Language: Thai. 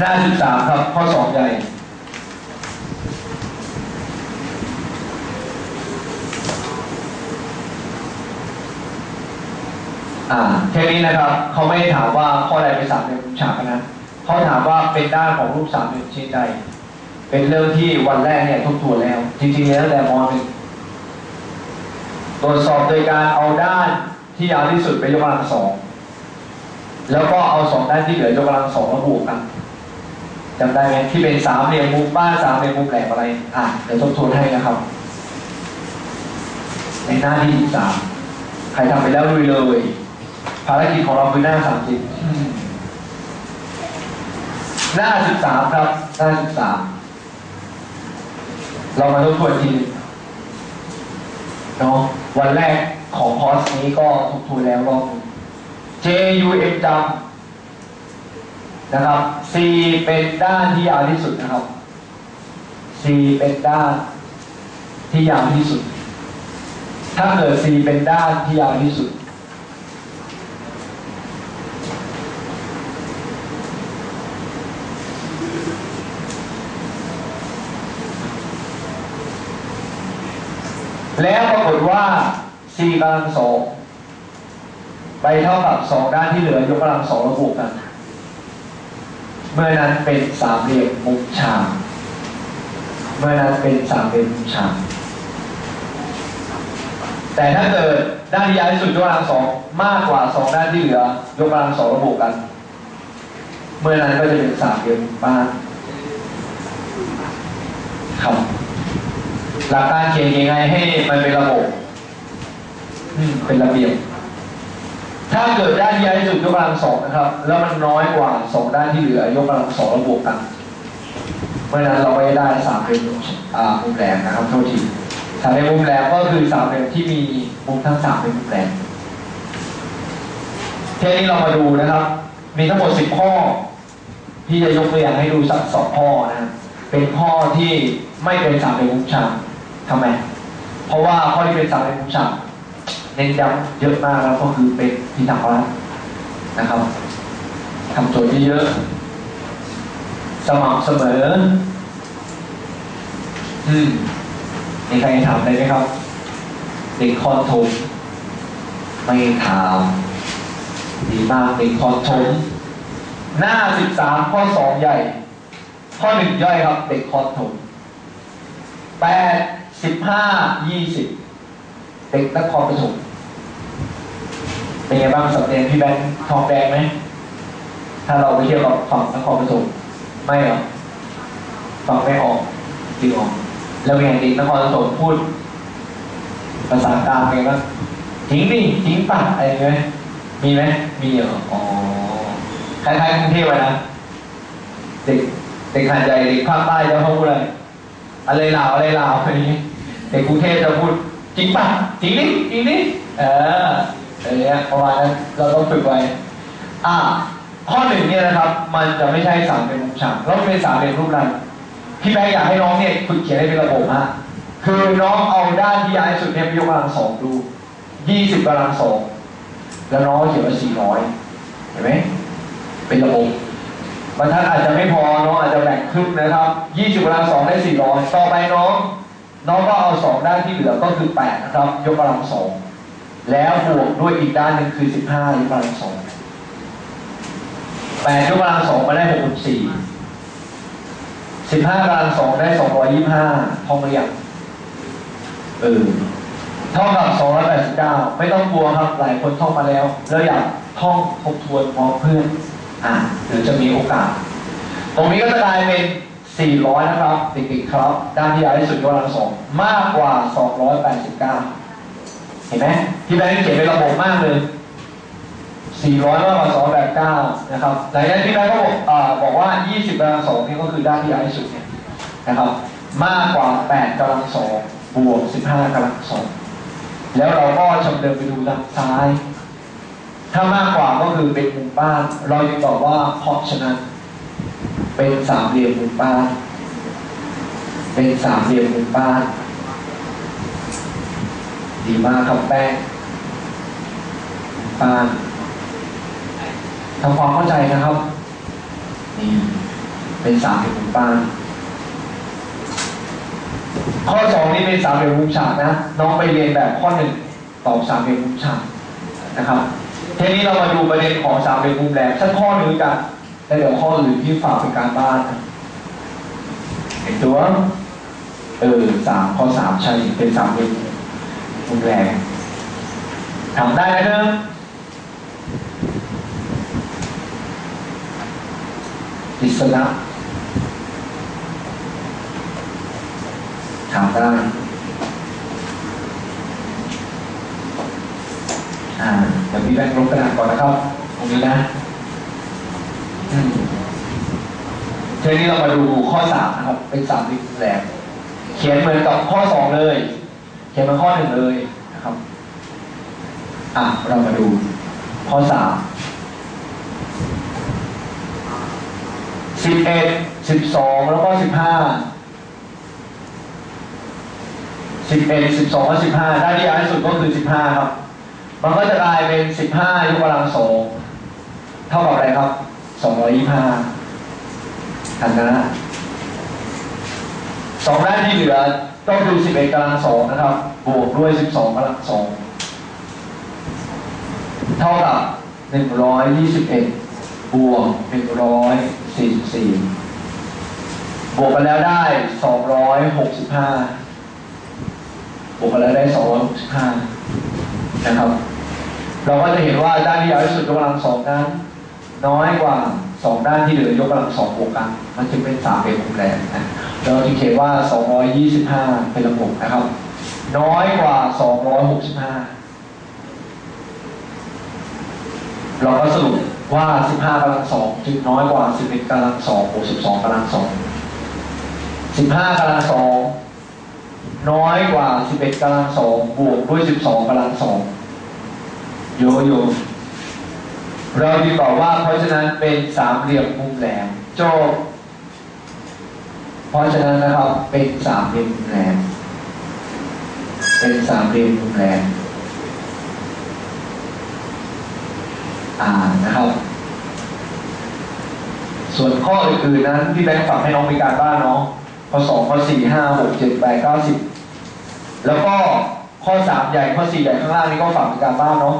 หน้าสิบสามครับ ข้อสองใหญ่อ่าแค่นี้นะครับ เขาไม่ถามว่าข้อใดเป็นสามเหลี่ยมฉากนะ เขาถามว่าเป็นด้านของรูปสามเหลี่ยมชิ้นใด เป็นเรื่องที่วันแรกเนี่ยทบทวนแล้ว จริงๆแล้วแต่มหนึ่งตรวจสอบโดยการเอาด้านที่ยาวที่สุดไปยกกำลังสอง แล้วก็เอาสองด้านที่เหลือยกกำลังสองมาบวกกัน จำได้ไหมที่เป็นสามเหลี่ยมมุมบ้านสามเหลี่ยมมุมแหลมอะไร อะเดี๋ยวทบทวนให้นะครับ ในหน้าที่สามใครทำไปแล้วลุยเลย ภารกิจของเราคือหน้าสามสิบหน้าสิบสามครับ หน้าสิบสามเรามาทบทวนทีนึงเนาะวันแรกของคอร์สนี้ก็ทบทวนแล้วรอบนึง JUM จำ นะครับ C เป็นด้านที่ยาวที่สุดนะครับ C เป็นด้านที่ยาวที่สุด ถ้าเกิด C เป็นด้านที่ยาวที่สุด แล้วปรากฏว่า c กำลังสองไปเท่ากับสองด้านที่เหลือยกกำลังสองแล้วบวกกัน เมื่อนั้นเป็นสามเหลี่ยมมุมฉากเมื่อนั้นเป็นสามเหลี่ยมมุมฉากแต่ถ้าเกิดด้านที่ยาวที่สุดยกกำลังสองมากกว่าสองด้านที่เหลือยกกำลังสองแล้วบวกกัน เมื่อนั้นก็จะเป็นสามเหลี่ยมมุมบ้านครับหลักการเขียนยังไงให้มันเป็นระบบเป็นระเบียบ ถ้าเกิดด้านที่ใหญ่สุดยกกำลังสองนะครับ แล้วมันน้อยกว่าสองด้านที่เหลือยกกำลังสองแล้วบวกกัน เพราะฉะนั้นเราไม่ได้สามเป็นอ่ามุมแหลมนะครับโทษทีสามเป็นมุมแหลมก็คือสามเป็นที่มีมุมทั้งสามเป็นมุมแหลมทีนี้เรามาดูนะครับ มีทั้งหมดสิบข้อ ที่จะยกตัวอย่างให้ดูสักสองข้อนะเป็นข้อที่ไม่เป็นสามเป็นมุมฉากทำไม เพราะว่าข้อที่เป็นสามเป็นมุมฉาก น้นย้ำเยอะมากแล้วก็คือเป็นที่ทางรัฐนะครับทำโจทย์เยอะๆสม่ำเสมอ อืมมีใครถามได้ไหมครับ เด็กคอนทมไม่ถามดีมากเด็กคอนทมหน้าสิบสามข้อสองใหญ่ ข้อหนึ่งย่อยครับ เด็กคอนทมแปดสิบห้ายี่สิบเด็กนครปฐม เป็นไงบ้างสำเนียงพี่แบงค์ทองแดงไหมถ้าเราไปเที่ยวกับฝั่งนครปฐมไม่หรอฟังไม่ออกจริงออกแล้วไงเด็กนครปฐมพูด ภาษากลางไงบ้างจริงดิจริงป่ะอะไรไหมมีไหมมีเหรออ๋อคล้ายๆกรุงเทพนะเด็กเด็กหาดใหญ่เด็กภาคใต้จะเขาพูดอะไรอะไรลาวอะไรลาวอะไรนี้เด็กกรุงเทพจะพูดจริงปะจริงดิจริงดิเออ อะไรเงี้ยประมาณนั้นเราต้องฝึกไว้ อ่า ข้อหนึ่งเนี่ยนะครับ มันจะไม่ใช่สามเป็นมุมฉากแล้วเป็นสามเป็นรูปรันพี่แบงค์อยากให้น้องเนี่ยฝึกเขียนให้เป็นระบบฮะคือน้องเอาด้านที่ยาวที่สุดเนี่ยไปยกกำลังสองดูยี่สิบกำลังสองแล้วน้องเขียนว่าสี่ร้อยเห็นไหมเป็นระบบบรรทัดอาจจะไม่พอน้องอาจจะแบ่งครึ่งนะครับยี่สิบกำลังสองได้สี่ร้อยต่อไปน้อง น้องก็เอาสองด้านที่เหลือก็คือแปดนะครับ ยกกำลังสอง แล้วบวกด้วยอีกด้านหนึ่งคือสิบห้ายกกำลังสองแปดยกกำลังสองมาได้หกสิบสี่สิบห้ากำลังสองได้สองร้อยยี่บห้าท่องเรียงเออเท่ากับสองร้อยแปดสิบเก้าไม่ต้องกลัวครับหลายคนท่องมาแล้ว แล้วอยากท่องทบทวนพร้อมเพื่อนอ่าหรือจะมีโอกาส ตรงนี้ก็จะกลายเป็น400นะครับเด็กๆครับ ด้านที่ยาวที่สุดยกกำลังสองมากกว่า289เห็นไหมที่แบงค์เขียนเป็นระบบมากเลย 400มากกว่า289นะครับหลังจากนั้นพี่แบงค์ก็บอกอ่าบอกว่า 20กำลังสองนี่ก็คือด้านที่ยาวที่สุดเนี่ยนะครับ มากกว่า 8กำลังสองบวก 15กำลังสองแล้วเราก็ชมเดินไปดูด้านซ้าย ถ้ามากกว่าก็คือเป็นมุมบ้าน เราจึงบอกว่าเพราะฉะนั้นเป็นสามเหลี่ยมมุมบ้าน เป็นสามเหลี่ยมมุมบ้าน ดีมากครับแป้งบ้านทำความเข้าใจนะครับ นี่เป็นสามเหลี่ยมมุมบ้าน ข้อสองนี่เป็นสามเหลี่ยมมุมฉากนะ น้องไปเรียนแบบข้อหนึ่งตอบสามเหลี่ยมมุมฉากนะครับทีนี้เรามาดูประเด็นของสามเหลี่ยมมุมแหลมสักข้อหนึ่งกันแล้วเดี๋ยวข้ออื่นที่ฝากเป็นการบ้านนะเห็นตัวเออสามข้อสามใช่เป็นสามเหลี่ยม มุมแหลมทำได้ไหมเนอะอิสระถามได้อ่าเดี๋ยวพี่แบงค์ลบกระดาษก่อนนะครับ ตรงนี้นะอืมทีนี้เรามาดูข้อสามนะครับ เป็นสามดิแหลมเขียนเหมือนกับข้อสองเลย เขียนมือนข้อหนึ่งเลยนะครับ อะ เรามาดู ข้อสามสิบเอ็ดสิบสองแล้วก็สิบห้าสิบเอ็ดสิบสองและสิบห้าได้ที่ยาวที่สุดก็คือสิบห้าครับ มันก็จะกลายเป็นสิบห้ายกกำลังสองเท่ากับอะไรครับสองร้อยยี่ห้าทันนะสองด้านที่เหลือ ต้องดูสิบเอ็ดกำลังสองนะครับ บวกด้วยสิบสองกำลังสองเท่ากับหนึ่งร้อยยี่สิบเอ็ดบวกหนึ่งร้อยสี่สิบสี่บวกกันแล้วได้สองร้อยหกสิบห้าบวกกันแล้วได้สองร้อยหกสิบห้านะครับ เราก็จะเห็นว่าด้านที่ยาวที่สุดกกำลังสองนั้น น้อยกว่าสองด้านที่เหลือยกกำลังสองบวกกัน มันจึงเป็นสามเป็นมุมแรงนะเราจึงเขียนว่า 225 เป็นระบบนะครับ น้อยกว่า 265 เราก็สรุปว่า 15กำลังสองจึงน้อยกว่า 11กำลังสองบวก12กำลังสอง15กำลังสองน้อยกว่า 11กำลังสองบวกด้วย 12กำลังสองโยโย่ เราดีกว่าว่าเพราะฉะนั้นเป็นสามเหลี่ยมมุมแหลมโจบเพราะฉะนั้นนะครับเป็นสามเหลี่ยมมุมแหลมเป็นสามเหลี่ยมมุมแหลมอ่านะครับ ส่วนข้ออื่นๆนั้นที่แบงค์ฝากให้น้องมีการบ้านเนาะข้อสองข้อสี่ห้าหกเจ็ดแปดเก้าสิบแล้วก็ข้อสามใหญ่ข้อสี่ใหญ่ข้างล่างนี่ก็ฝากเป็นการบ้านเนาะ